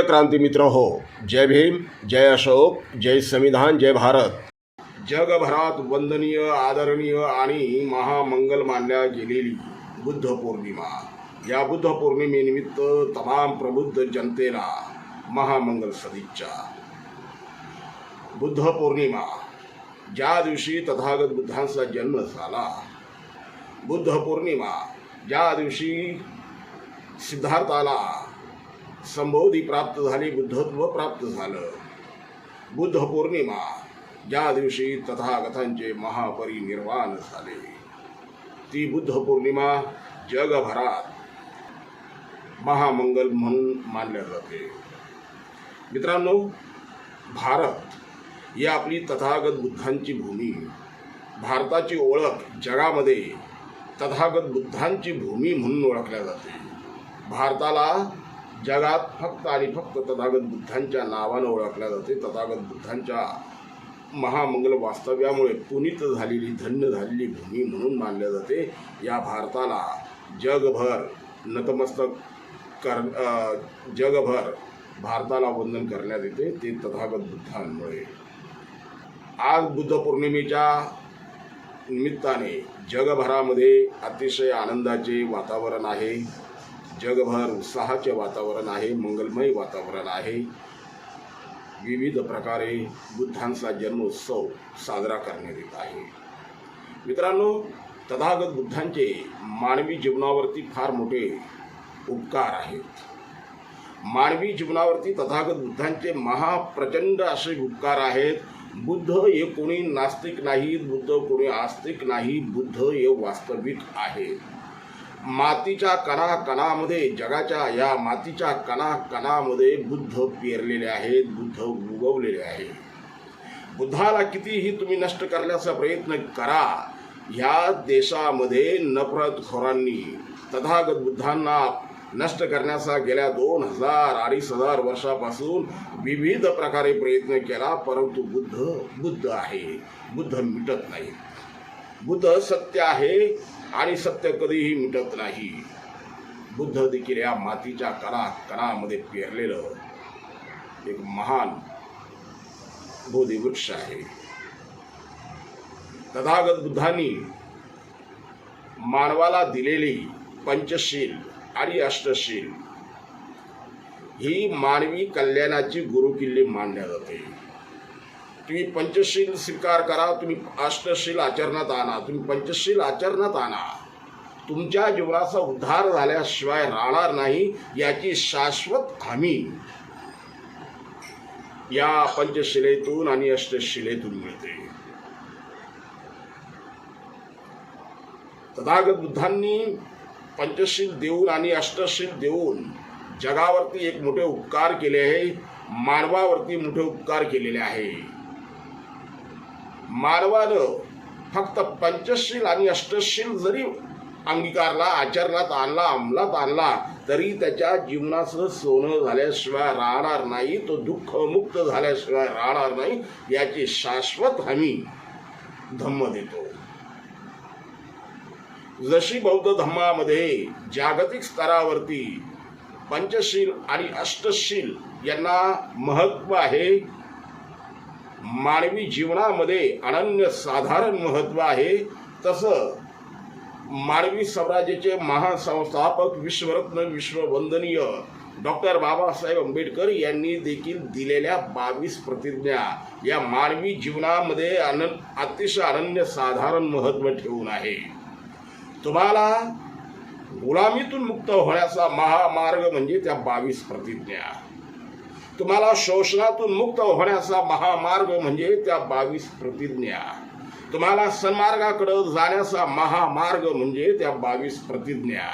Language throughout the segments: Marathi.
प्रिय क्रांती मित्र हो जय भीम जय अशोक जय संविधान जय भारत. जगभरात वंदनीय आदरणीय आणि महामंगल मानल्या गेलेली बुद्ध पौर्णिमा. या बुद्ध पौर्णिमेनिमित्त तमाम प्रबुद्ध जनतेला महामंगल सदिच्छा. बुद्ध पौर्णिमा ज्या दिवशी तथागत बुद्धांचा जन्म झाला बुद्ध पौर्णिमा ज्या दिवशी सिद्धार्थाला संबोधी प्राप्त झाली बुद्धत्व प्राप्त झालं. बुद्ध पौर्णिमा ज्या दिवशी तथागतांचे महापरिनिर्वाण झाले. ती बुद्ध पौर्णिमा जगभरात महामंगल म्हणून मानले जाते. मित्रांनो भारत ही आपली तथागत बुद्धांची भूमी. भारताची ओळख जगामध्ये तथागत बुद्धांची भूमी म्हणून ओळखल्या जाते. भारताला जगात फक्त आणि फक्त तथागत बुद्धांच्या नावानं ओळखल्या जाते. तथागत बुद्धांच्या महामंगल वास्तव्यामुळे पुनीत झालेली धन्य झालेली भूमी म्हणून मानल्या जाते. या भारताला जगभर नतमस्तक कर जगभर भारताला वंदन करण्यात येते. ते तथागत बुद्धांमुळे. आज बुद्ध पौर्णिमेच्या निमित्ताने जगभरामध्ये अतिशय आनंदाचे वातावरण आहे. जगभर उत्साहाचे वातावरण आहे मंगलमय वातावरण आहे. विविध प्रकारे बुद्धांचा जन्मोत्सव साजरा करण्यात येत आहे. मित्रांनो तथागत बुद्धांचे मानवी जीवनावरती फार मोठे उपकार आहेत. मानवी जीवनावरती तथागत बुद्धांचे महाप्रचंड असे उपकार आहेत. बुद्ध हे कोणी नास्तिक नाहीत बुद्ध कोणी आस्तिक नाही बुद्ध हे वास्तविक आहेत. मातीच्या कणा कणामध्ये जगाच्या या मातीच्या कणा कणामध्ये बुद्ध पेरलेले आहेत बुद्ध उगवलेले आहेत. बुद्धाला कितीही तुम्ही नष्ट करण्याचा प्रयत्न करा ह्या देशामध्ये नफरतखोरांनी तथागत बुद्धांना नष्ट करण्याचा गेल्या दोन हजार अडीच हजार वर्षापासून विविध प्रकारे प्रयत्न केला परंतु बुद्ध बुद्ध आहे. बुद्ध मिटत नाही. बुद्ध सत्य आहे आणि सत्य कधीही मिटत नाही. बुद्ध देखील या मातीच्या कणा कणामध्ये पेरलेलं एक महान बोधिवृक्ष आहे. तथागत बुद्धांनी मानवाला दिलेली पंचशील आणि अष्टशील ही मानवी कल्याणाची गुरुकिल्ली मानल्या जाते. तुम्ही पंचशील स्वीकार करा तुम्ही अष्टशील आचरणात आणा तुम्ही पंचशील आचरणात आणा. तुमच्या जीवनाचा उद्धार झाल्याशिवाय राहणार नाही याची शाश्वत हमी या पंचशिलेतून आणि अष्टशिलेतून मिळते. तथागत बुद्धांनी पंचशील देऊन आणि अष्टशील देऊन जगावरती एक मोठे उपकार केले आहे मानवावरती मोठे उपकार केलेले आहे. मानवानं फक्त पंचशील आणि अष्टशील जरी अंगीकारला आचरणात आणला अंमलात आणला तरी त्याच्या जीवनाचं सोनं झाल्याशिवाय राहणार नाही तो दुःखमुक्त झाल्याशिवाय राहणार नाही याची शाश्वत हमी धम्म देतो. जशी बौद्ध धम्मामध्ये जागतिक स्तरावरती पंचशील आणि अष्टशील यांना महत्त्व आहे मानवी जीवनामध्ये अनन्य साधारण महत्त्व आहे. तसं मानवी स्वराज्याचे महासंस्थापक विश्वरत्न विश्ववंदनीय डॉक्टर बाबासाहेब आंबेडकर यांनी देखील दिलेल्या बावीस प्रतिज्ञा या मानवी जीवनामध्ये अनन अतिशय अनन्य साधारण महत्त्व ठेवून आहे. तुम्हाला गुलामीतून मुक्त होण्याचा महामार्ग म्हणजे त्या बावीस प्रतिज्ञा. तुम्हाला शोषणातून मुक्त होण्याचा महामार्ग म्हणजे त्या बावीस प्रतिज्ञा. तुम्हाला सन्मार्गाकडे जाण्याचा महामार्ग म्हणजे त्या बावीस प्रतिज्ञा.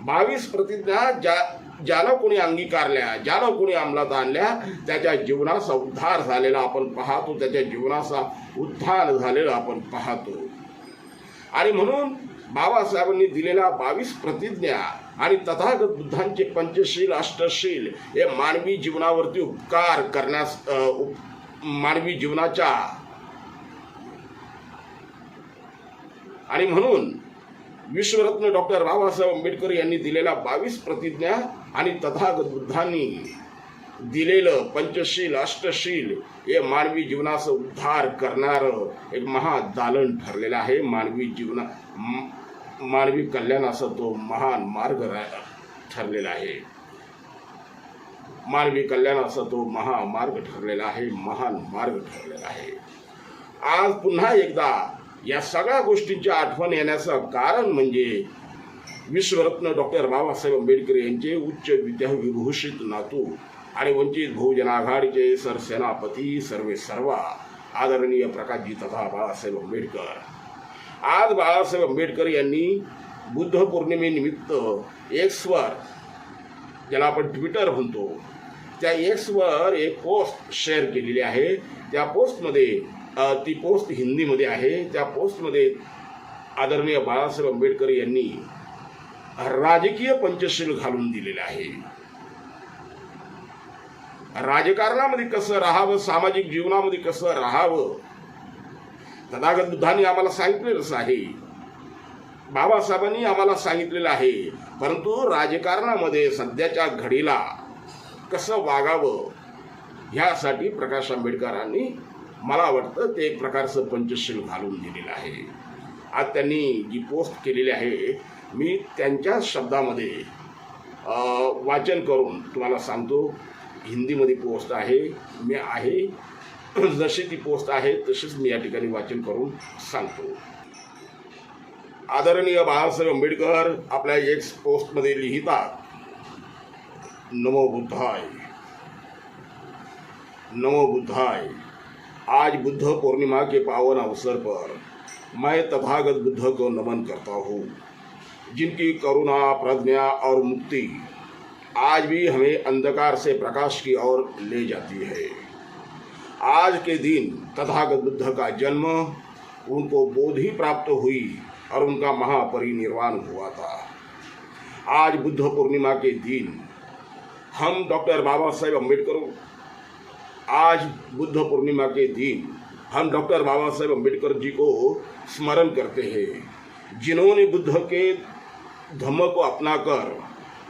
बावीस प्रतिज्ञा ज्या ज्याला कोणी अंगीकारल्या ज्याला कोणी अंमलात आणल्या त्याच्या जीवनाचा उद्धार झालेला आपण पाहतो त्याच्या जीवनाचा उद्धार झालेला आपण पाहतो. आणि म्हणून बाबासाहेबांनी दिलेल्या बावीस प्रतिज्ञा आणि तथागत बुद्धांचे पंचशील अष्टशील हे मानवी जीवनावरती उपकार करण्यास उप- मानवी जीवनाच्या आणि म्हणून विश्वरत्न डॉक्टर बाबासाहेब आंबेडकर यांनी दिलेल्या बावीस प्रतिज्ञा आणि तथागत बुद्धांनी दिलेलं पंचशील अष्टशील हे मानवी जीवनाचा उद्धार करणारं एक महादालन ठरलेलं आहे. मानवी जीवना मानवी कल्याणाचा तो महान मार्ग रा- ठरलेला आहे. मानवी कल्याणाचा तो महामार्ग ठरलेला आहे महान मार्ग ठरलेला आहे. आज पुन्हा एकदा या सगळ्या गोष्टींची आठवण येण्याचं कारण म्हणजे विश्वरत्न डॉक्टर बाबासाहेब आंबेडकर यांचे उच्च विद्याविभूषित नातू आणि वंचित बहुजन आघाडीचे सरसेनापती सर्वे सर्वा आदरणीय प्रकाशजी तथा बाळासाहेब आंबेडकर. आज बाळासाहेब आंबेडकर यांनी बुद्ध पौर्णिमेनिमित्त एक्सवर ज्याला आपण ट्विटर म्हणतो त्या एक्सवर एक पोस्ट शेअर केलेली आहे. त्या पोस्टमध्ये ती पोस्ट हिंदीमध्ये आहे. त्या पोस्टमध्ये आदरणीय बाळासाहेब आंबेडकर यांनी राजकीय पंचशील घालून दिलेलं आहे. राजकारणामध्ये कसं राहावं सामाजिक जीवनामध्ये कसं राहावं तथागत बुद्धांनी आम्हाला सांगितलेलंच आहे बाबासाहेबांनी आम्हाला सांगितलेलं आहे. परंतु राजकारणामध्ये सध्याच्या घडीला कसं वागावं ह्यासाठी प्रकाश आंबेडकरांनी मला वाटतं ते एक प्रकारचं पंचशील घालून दिलेलं आहे. आज त्यांनी जी पोस्ट केलेली आहे मी त्यांच्या शब्दामध्ये वाचन करून तुम्हाला सांगतो. हिंदीमध्ये पोस्ट आहे मी आहे. जशी ती पोस्ट आहे तशीच मी या ठिकाणी वाचन करून सांगतो. आदरणीय बाळासाहेब आंबेडकर आपल्या एक्स पोस्टमध्ये लिहितात नमो बुद्धाय नमो बुद्धाय आज बुद्ध पूर्णिमा के पावन अवसर पर मैं तथागत बुद्ध को नमन करता हूँ जिनकी करुणा प्रज्ञा और मुक्ति आज भी हमें अंधकार से प्रकाश की ओर ले जाती है। आज के दिन तथागत बुद्ध का जन्म उनको बोधि प्राप्त हुई और उनका महापरिनिर्वाण हुआ था। आज बुद्ध पूर्णिमा के दिन हम डॉक्टर बाबा साहेब अंबेडकर आज बुद्ध पूर्णिमा के दिन हम डॉक्टर बाबा साहेब अंबेडकर जी को स्मरण करते हैं। जिन्होंने बुद्ध के धम्म को अपनाकर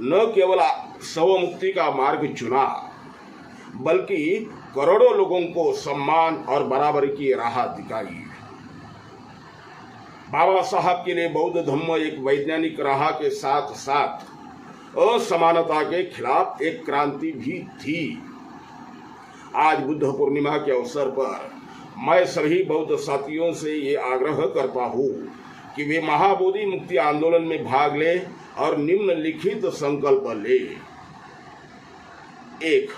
न केवल स्वमुक्ति का मार्ग चुना, बल्कि करोड़ों लोगों को सम्मान और बराबरी की राह दिखाई। बाबा साहब के लिए बौद्ध धम्म एक वैज्ञानिक राह के साथ साथ असमानता के खिलाफ एक क्रांति भी थी। आज बुद्ध पूर्णिमा के अवसर पर मैं सभी बौद्ध साथियों से ये आग्रह करता हूँ कि वे महाबोधि मुक्ति आंदोलन में भाग ले और निम्नलिखित संकल्प ले। एक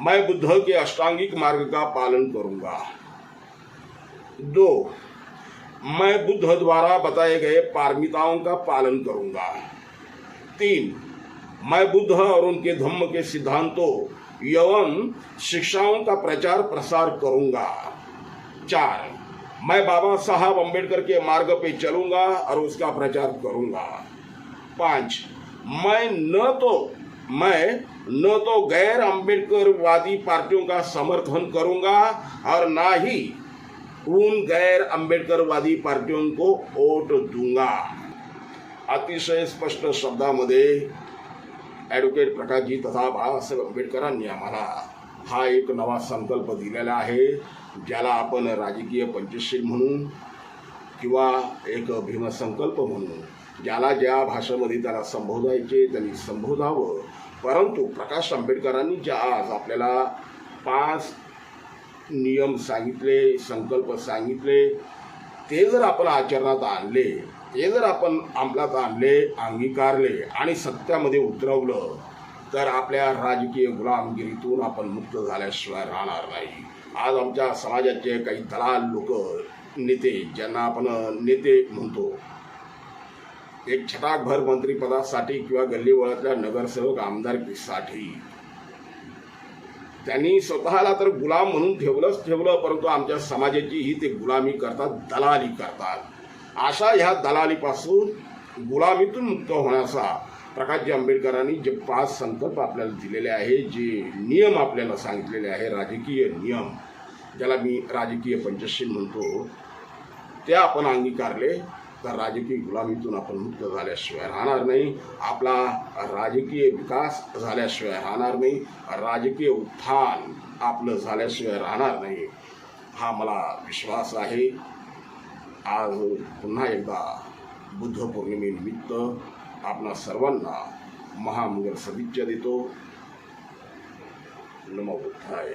मैं बुद्ध के अष्टांगिक मार्ग का पालन करूँगा। दो, मैं बुद्ध द्वारा बताए गए पारमिताओं का पालन करूँगा। तीन, मैं बुद्ध और उनके धम्म के सिद्धांतों एवं शिक्षाओं का प्रचार प्रसार करूँगा। चार, मैं बाबा साहब अंबेडकर के मार्ग पे चलूँगा और उसका प्रचार करूँगा। पाँच, मैं न तो मैं न तो गैर अंबेडकरवादी पार्टियों का समर्थन करूंगा और ना ही उन गैर अंबेडकरवादी पार्टियों को वोट दूंगा। अतिशय स्पष्ट शब्दामध्ये ॲडव्होकेट प्रकाशजी तथा बाळासाहेब आंबेडकरांनी आम्हाला हा एक नवा संकल्प दिलेला आहे ज्याला आपण राजकीय पंचशील म्हणून किंवा एक भीमसंकल्प म्हणून ज्याला ज्या भाषेमध्ये त्याला संबोधायचे त्यांनी संबोधावं. परंतु प्रकाश आंबेडकरांनी ज्या आज आपल्याला पाच नियम सांगितले संकल्प सांगितले ते जर आपण आचरणात आणले ते जर आपण अंमलात आणले अंगीकारले आणि सत्यामध्ये उतरवलं तर आपल्या राजकीय गुलामगिरीतून आपण मुक्त झाल्याशिवाय राहणार नाही. आज आमच्या समाजाचे काही दलाल लोक नेते ज्यांना आपण नेते म्हणतो एक छटाकभर मंत्रिपदासाठी किंवा गल्लीवळातल्या नगरसेवक आमदारकीसाठी त्यांनी स्वतःला तर गुलाम म्हणून ठेवलंच ठेवलं परंतु आमच्या समाजाची ही ते गुलामी करतात दलाली करतात. अशा ह्या दलालीपासून गुलामीतून मुक्त होण्याचा प्रकाशजी आंबेडकरांनी जे पाच संकल्प आपल्याला दिलेले आहे जे नियम आपल्याला सांगितलेले आहे राजकीय नियम ज्याला मी राजकीय पंचशील म्हणतो ते आपण अंगीकारले. तर राजकीय गुलामीतून आपण मुक्त झाल्याशिवाय राहणार नाही. आपला राजकीय विकास झाल्याशिवाय राहणार नाही. राजकीय उत्थान आपलं झाल्याशिवाय राहणार नाही. हा मला विश्वास आहे. आज पुन्हा एकदा बुद्ध पौर्णिमेनिमित्त आपणा सर्वांना महामंगल सदिच्छा देतो. नमो बुद्धाय.